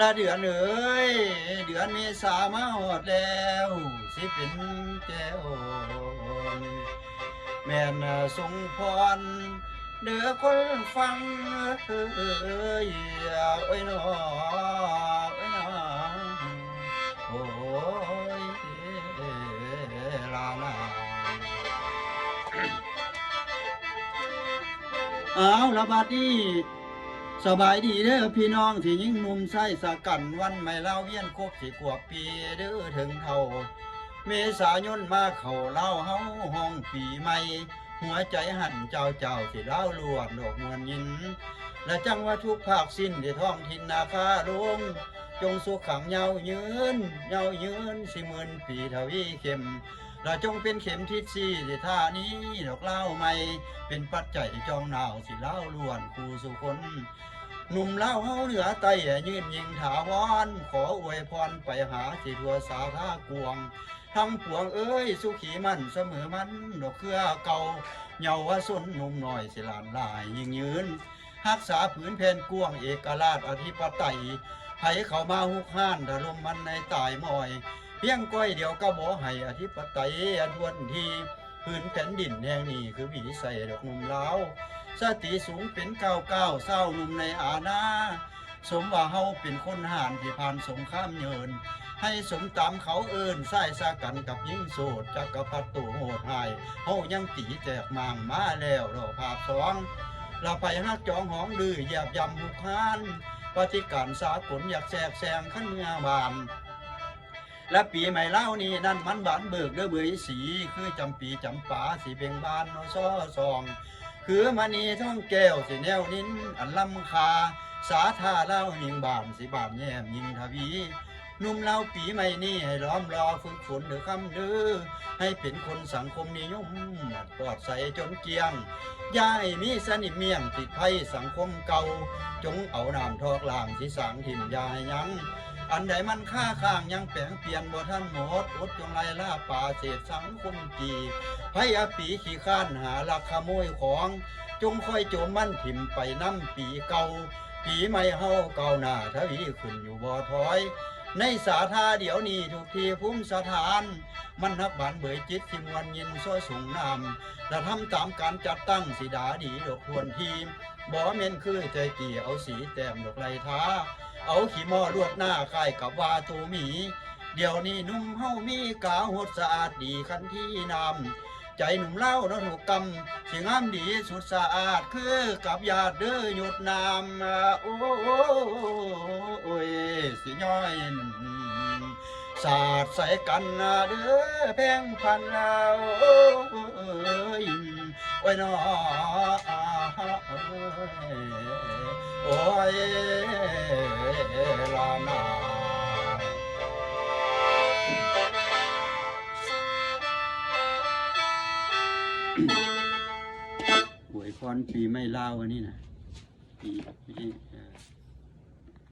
ละเดือนเอ้ยเดือนมีสามาหอดแล้ว สิเป็นแก้วแม่นสงพรเดือคนฟังเอ้ยเอ้ยน้อ เอาละบาดนี้สบายดีเด้อพี่น้องที่ยิ่งหนุ่มใส่สกันวันไม่เล่าเวียนครบสิกว่าปีเด้อถึงเท่า เมษายนมาเข้าเล่าเฮาห้องปีใหม่ หัวใจหันเจ้าเจ้าสิเล่าลวดดอกมวลยิน และจังว่าทุกภาคสิ้นที่ท้องทินนาคาลง จงสุขขังเยาวยืนเยาวยืนสิหมื่นปีทวีเข็ม และจงเป็นเข็มทิศสี่ที่ท่านี้ดอกเล่าใหม่เป็นปัจจัยจองหนาวสิเล่าล้วนคู่สุคนหนุ่มเล่าเฮาเหนือไตยืนยิงถาวรขออวยพรไปหาสิทัวสาธากวงทั้งปวงเอ้ยสุขีมันเสมอมันดอกเครือเก่าเยาวสนหนุ่มหน้อยสิหลานหลายยิ่งยืนรักษาผืนแผ่นกวงเอกราชอธิปไตยไผเขามาหุกห้านถล่มมันในตายมอย พียงก้อยเดียวก็บ่ให้อธิปไตยอทวนทีพื้นแผ่นดินแห่งนี้คือวิสัยดอกนุ่มลาสติสูงเป็นเก้าเก้าเศร้าหนุ่มในอาณาสมว่าเฮาเป็นคนห่านที่ผ่านสงครามเยิน ให้สมตามเขาเอินใส่สากันกับยิ่งโสดจักรพรรดิตู่โหดหายเฮายังตีแจกมางมาแล้วดอกภาพสองเราไปฮักจองหองลือหยียบยำหุกฮานปฏิการสากลอยากแสกแซงขั้นเมืองบาน และปีใหม่เล่านี่นั่นมันบานเบิกเด้อเบยสี คือจำปีจำป่าสีเบ่งบานนอซ้อซอง คือมณีท่องแก้วสิแนวนินอันลำคา สาธาเล่ายิงบานสิบานแย้มยิงทวีนุ่มเล่าปีใหม่นี้ให้ล้อมรอฝึกฝนเดือคำเดือให้เป็นคนสังคมนิยมปลอดใสจนเกียงย่าให้มีสนิมเมียงติดภัยสังคมเก่า จงเอาน้ำทอกลางที่สางถิ่มยาให้ยัง อันใดมันค่าข้างยังแปลงเปลี่ยนบ่ท่านหมดอดจงไล่ล่าป่าเศษสังคมจีพยาปีขี้ข้านหาลักขโมยของจงค่อยโจมมันถิ่มไปน้ำปีเก่าปีใหม่เฮาเก่าหน้าทวีขึ้นอยู่บ่อถอย ในสาธาเดี๋ยวนี้ทุกทีภูมิสถาน มันนักบานเบยจิตที่มวลยินซ้อยสูงนำและทำตามการจัดตั้งสีดาดีดอกควรทีมบ่เม่นคือใจกี่เอาสีแต้มดอกไรท้า เอาขี้มอลวดหน้าค่ายกับวาตูมี เดี๋ยวนี้นุ่มเฮามีกาหดสะอาดดีคันที่นำใจหนุ่มเล่าเนาะหนุกำสิงามดีสุดสะอาดคือกับญาเด้อหยุดนำโอ้ยสิย้อยสาดใส่กันเด้อแพงพันแล้วโอ้ยโอ้ยน้อ โอ้ยลานาอวยพรปีไม่เล่าอันนี้นะปีปีเอ่